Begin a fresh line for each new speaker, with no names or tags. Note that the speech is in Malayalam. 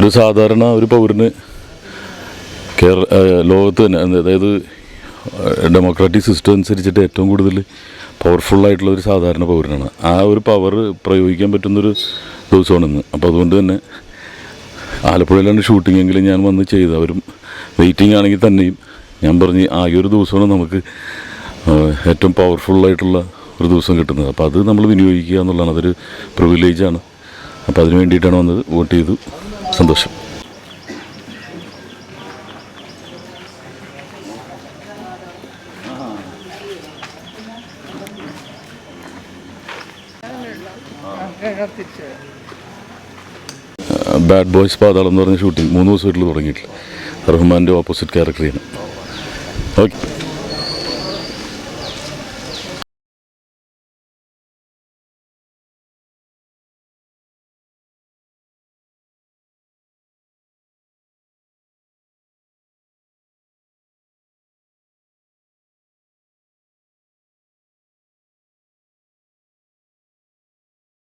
ഒരു സാധാരണ ഒരു പൗരന് കേരള ലോകത്ത് തന്നെ അതായത് ഡെമോക്രാറ്റിക് സിസ്റ്റം അനുസരിച്ചിട്ട് ഏറ്റവും കൂടുതൽ പവർഫുള്ളായിട്ടുള്ള ഒരു സാധാരണ പൗരനാണ്. ആ ഒരു പവർ പ്രയോഗിക്കാൻ പറ്റുന്നൊരു ദിവസമാണ് ഇന്ന് അപ്പോൾ അതുകൊണ്ട് തന്നെ ആലപ്പുഴയിലാണ് ഷൂട്ടിംഗ് എങ്കിലും ഞാൻ വന്ന് ചെയ്ത് അവരും വെയിറ്റിംഗ് ആണെങ്കിൽ തന്നെയും ഞാൻ പറഞ്ഞ് ആകെ ഒരു ദിവസമാണ് നമുക്ക് ഏറ്റവും പവർഫുള്ളായിട്ടുള്ള ഒരു ദിവസം കിട്ടുന്നത്. അപ്പോൾ അത് നമ്മൾ വിനിയോഗിക്കുക എന്നുള്ളതാണ്. അതൊരു പ്രിവിലേജാണ് അപ്പോൾ അതിന് വേണ്ടിയിട്ടാണ് വന്നത്. വോട്ട് ചെയ്തു. സന്തോഷം. ബാഡ് ബോയ്സ് പാതാളം എന്ന് പറഞ്ഞ ഷൂട്ടിംഗ് മൂന്ന് ദിവസമായിട്ടുള്ള തുടങ്ങിയിട്ടില്ല. റഹ്മാന്റെ ഓപ്പോസിറ്റ് ക്യാരക്ടർ ചെയ്യണം. ഓക്കെ.